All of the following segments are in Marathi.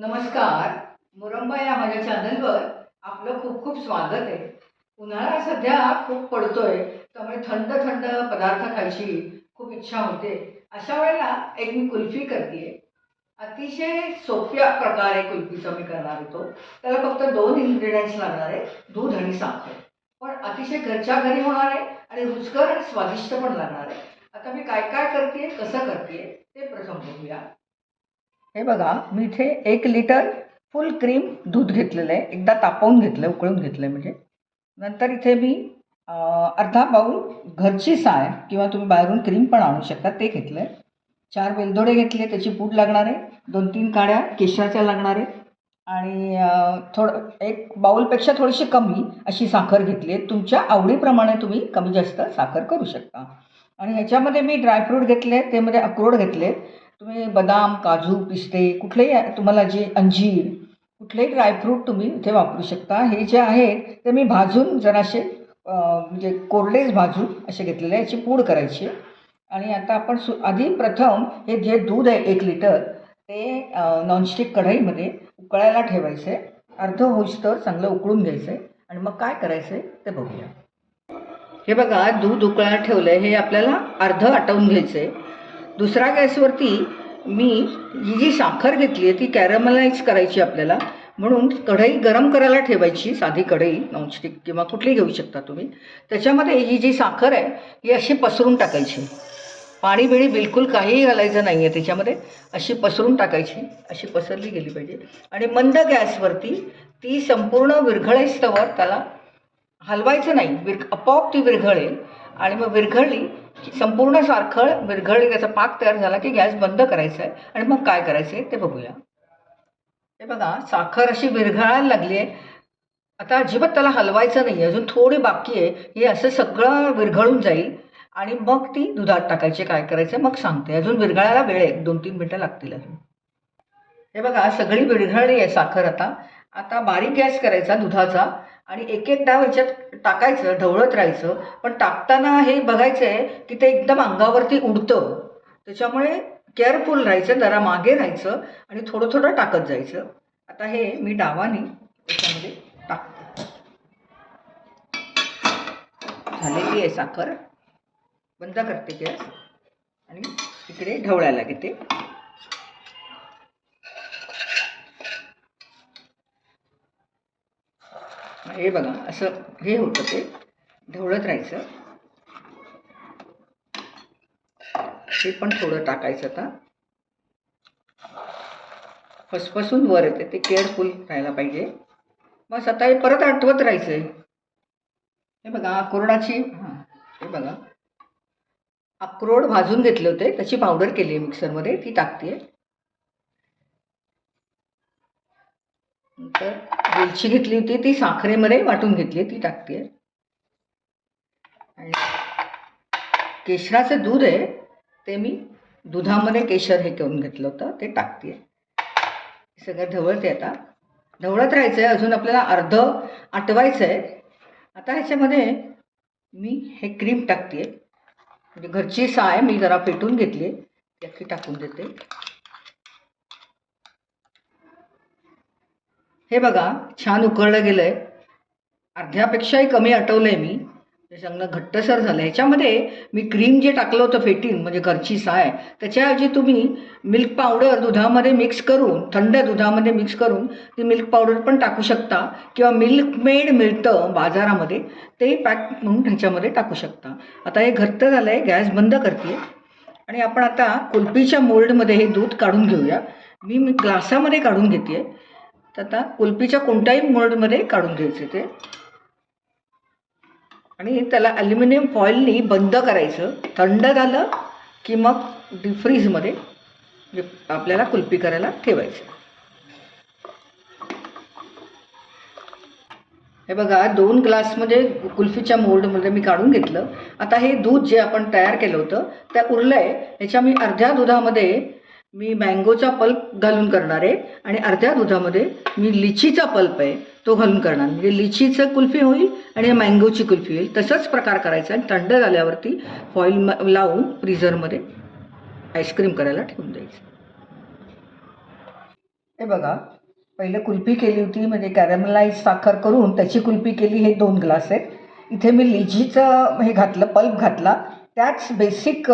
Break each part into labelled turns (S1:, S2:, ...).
S1: नमस्कार. मुरंबा या माझ्या चॅनलवर आपलं खूप खूप स्वागत आहे. उन्हाळा सध्या खूप पडतोय त्यामुळे थंड थंड पदार्थ खायची खूप इच्छा होते. अशा वेळेला एक मी कुल्फी करते अतिशय सोप्या प्रकारे कुल्फीचा मी करणार होतो. त्याला फक्त दोन इन्ग्रेडियंट्स लागणार आहे दूध आणि साखर. पण अतिशय घरच्या घरी होणार आहे आणि रुचकर आणि स्वादिष्ट पण लागणार आहे. आता मी काय काय करते कसं करते ते प्रथम बघूया. हे बघा मी इथे एक लिटर फुल क्रीम दूध घेतलेलं आहे. एकदा तापवून घेतलं आहे उकळून घेतलं आहे म्हणजे. नंतर इथे मी अर्धा बाऊल घरची साय किंवा तुम्ही बाहेरून क्रीम पण आणू शकता ते घेतलं आहे चार वेलदोडे घेतले त्याची पूड लागणार आहे. दोन तीन काड्या केशराच्या लागणार आहे. आणि थोडं एक बाऊलपेक्षा थोडीशी कमी अशी साखर घेतली आहे. तुमच्या आवडीप्रमाणे तुम्ही कमी जास्त साखर करू शकता. आणि ह्याच्यामध्ये मी ड्रायफ्रूट घेतले ते मध्ये अक्रोड घेतले. तुम्ही बदाम काजू पिस्ते कुठलेही तुम्हाला जे अंजीर कुठलेही ड्रायफ्रूट तुम्ही इथे वापरू शकता. हे जे आहेत ते मी भाजून जरासे म्हणजे कोरडेच भाजून असे घेतलेले याची पूड करायची आहे. आणि आता आपण सु आधी प्रथम हे जे दूध आहे एक लिटर ते नॉनस्टिक कढईमध्ये उकळायला ठेवायचं. आहे अर्ध होईस्तर चांगलं उकळून घ्यायचं. आहे आणि मग काय करायचं आहे ते बघूया. हे बघा दूध उकळायला ठेवलं आहे हे आपल्याला अर्ध आटवून घ्यायचं आहे दुसऱ्या गॅसवरती मी ही जी साखर घेतली आहे ती कॅरमलाइज करायची आपल्याला. म्हणून कढई गरम करायला ठेवायची साधी कढई नॉनस्टिक किंवा कुठली घेऊ शकता तुम्ही. त्याच्यामध्ये ही जी साखर आहे ही अशी पसरून टाकायची. पाणी बिणी बिलकुल काहीही घालायचं नाही आहे त्याच्यामध्ये. अशी पसरून टाकायची अशी पसरली गेली पाहिजे. आणि मंद गॅसवरती ती संपूर्ण विरघळेस्तवर त्याला हलवायचं नाही. विर आपोआप ती विरघळेल. आणि मग विरघळली संपूर्ण सारखळ विरघळली त्याचा पाक तयार झाला की गॅस बंद करायचा आहे. आणि मग काय करायचं आहे ते बघूया. हे बघा साखर अशी विरघळायला लागली आहे. आता अजिबात त्याला हलवायचं नाही अजून थोडी बाकी आहे. हे असं सगळं विरघळून जाईल. आणि मग ती दुधात टाकायची काय करायचं मग सांगते. अजून विरघळायला वेळ आहे दोन तीन मिनटं लागतील अजून. हे बघा सगळी विरघळली आहे साखर आता. आता बारीक गॅस करायचा दुधाचा. आणि एक एक डाव ह्याच्यात टाकायचं ढवळत राहायचं. पण टाकताना हे बघायचं आहे की ते एकदम अंगावरती उडतं. त्याच्यामुळे केअरफुल राहायचं जरा मागे राहायचं आणि थोडं थोडं टाकत जायचं. आता हे मी डावाने त्याच्यामध्ये टाकते. झालेली आहे साखर? बंद करते गॅस आणि इकडे ढवळायला घेते. हे बघा असं हे होतं ते. ढवळत राहायचं. हे पण थोडं टाकायचं आता. फसफसून वर येते ते केअरफुल राहायला पाहिजे. बस आता हे परत आठवत राहायचं आहे हे बघा अक्रोडाची हां हे बघा. अक्रोड भाजून घेतले होते त्याची पावडर केली आहे मिक्सरमध्ये ती टाकते नंतर वेलची घेतली होती ती साखरेमध्ये वाटून घेतली ती टाकते. आणि केशराचं दूध आहे ते मी दुधामध्ये केशर हे करून घेतलं होतं ते टाकते. सगळं ढवळते आता. ढवळत राहायचं आहे अजून आपल्याला अर्ध आटवायचं आहे आता ह्याच्यामध्ये मी हे क्रीम टाकते. म्हणजे घरची साय मी जरा पेटून घेतली आहे टाकून देते. हे बघा छान उकळलं गेलं आहे अर्ध्यापेक्षाही कमी आटवलं आहे मी. ते चांगलं घट्टसर झालं ह्याच्यामध्ये मी क्रीम जे टाकलं होतं फेटीन म्हणजे घरची साय त्याच्याऐवजी तुम्ही मिल्क पावडर दुधामध्ये मिक्स करून थंड दुधामध्ये मिक्स करून ती मिल्क पावडर पण टाकू शकता किंवा मिल्क मेड मिळतं बाजारामध्ये ते पॅक म्हणून ह्याच्यामध्ये टाकू शकता. आता हे घट्ट झालं आहे गॅस बंद करते आणि आपण आता कुल्फीच्या मोल्डमध्ये हे दूध काढून घेऊया. मी ग्लासामध्ये काढून घेते तर आता कुल्फीच्या कोणत्याही मोल्डमध्ये काढून घ्यायचे ते. आणि त्याला ॲल्युमिनियम फॉईलनी बंद करायचं. थंड झालं की मग डिफ्रीजमध्ये आपल्याला कुल्फी करायला ठेवायचं. हे बघा दोन ग्लासमध्ये कुल्फीच्या मोल्डमध्ये मी काढून घेतलं. आता हे दूध जे आपण तयार केलं होतं त्या उरलं आहे ह्याच्या मी अर्ध्या दुधामध्ये मी मँगोचा पल्प घालून करणार आहे. आणि अर्ध्या दुधामध्ये मी लिचीचा पल्प आहे तो घालून करणार. म्हणजे लिचीचं कुल्फी होईल आणि मँगोची कुल्फी होईल. तसंच प्रकार करायचा आणि थंड झाल्यावरती फॉईल म लावून फ्रीझरमध्ये आईस्क्रीम करायला ठेवून द्यायचं. हे बघा पहिले कुल्फी केली होती म्हणजे कॅरमलाइज साखर करून त्याची कुल्फी केली हे दोन ग्लास आहेत. इथे मी लिचीचं हे घातलं पल्प घातला. त्याच बेसिक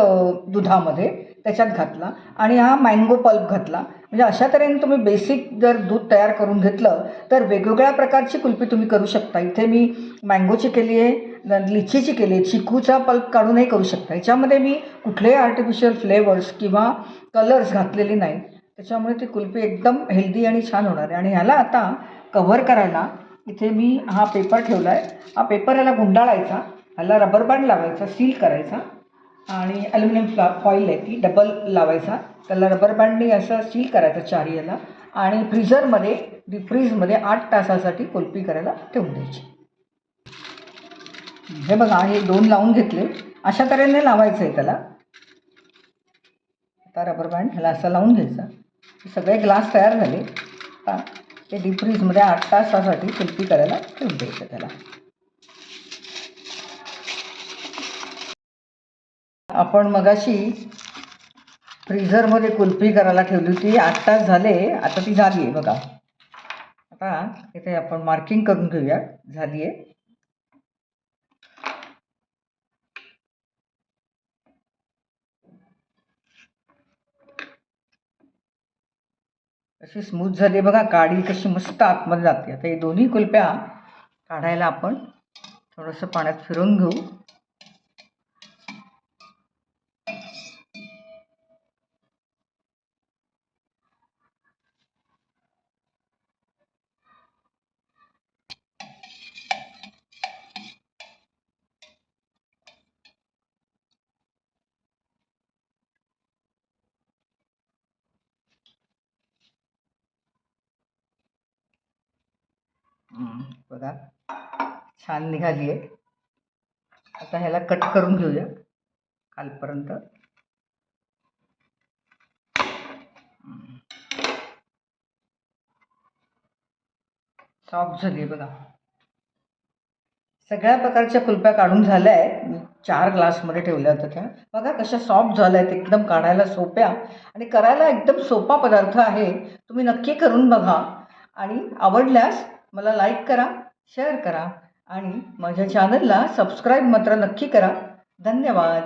S1: दुधामध्ये त्याच्यात घातला आणि हा मँगो पल्प घातला. म्हणजे अशा तऱ्हेने तुम्ही बेसिक जर दूध तयार करून घेतलं तर वेगवेगळ्या प्रकारची कुल्फी तुम्ही करू शकता. इथे मी मँगोची केली आहे लिचीची केली आहे. चिकूचा पल्प काढूनही करू शकता. याच्यामध्ये मी कुठलेही आर्टिफिशियल फ्लेवर्स किंवा कलर्स घातलेले नाहीत. त्याच्यामुळे ती कुल्फी एकदम हेल्दी आणि छान होणार आहे. आणि ह्याला आता कव्हर करायला इथे मी हा पेपर ठेवला आहे हा पेपर ह्याला गुंडाळायचा. ह्याला रबर बँड लावायचा सील करायचा. आणि ॲल्युमिनियम फ्ला फॉईल आहे ती डबल लावायचा. त्याला रबर बँडने असं सील करायचं चारी याला आणि फ्रीझरमध्ये डीप फ्रीजमध्ये आठ तासासाठी कुल्फी करायला ठेवून द्यायची. हे बघा हे दोन लावून घेतले. अशा तऱ्हेने लावायचं आहे त्याला. आता रबर बँड ह्याला असं लावून घ्यायचा. सगळे ग्लास तयार झाले. आता ते डीप फ्रीजमध्ये आठ तासासाठी कुल्फी करायला ठेवून द्यायचं त्याला. आपण मगाशी फ्रीझरमध्ये कुल्फी करायला ठेवली होती. आठ तास झाले. आता ती झाली आहे बघा. आता इथे आपण मार्किंग करून घेऊया. झाली आहे. अशी स्मूथ झाली बघा. काडी कशी मस्त आतमध्ये जाते. आता हे दोन्ही कुल्प्या काढायला आपण थोडंसं पाण्यात फिरवून घेऊ. बघा. छान निघाली आहे आता ह्याला कट करून घेऊया. कालपर्यंत सॉफ्ट झाली आहे बघा. सगळ्या प्रकारच्या कुल्प्या काढून झाल्या आहेत मी चार ग्लासमध्ये ठेवल्या होत्या त्या. बघा कशा सॉफ्ट झाल्या आहेत एकदम काढायला सोप्या आणि करायला एकदम सोपा पदार्थ आहे. तुम्ही नक्की करून बघा. आणि आवडल्यास मला लाईक करा शेअर करा आणि माझ्या चॅनलला सबस्क्राईब मात्र नक्की करा. धन्यवाद.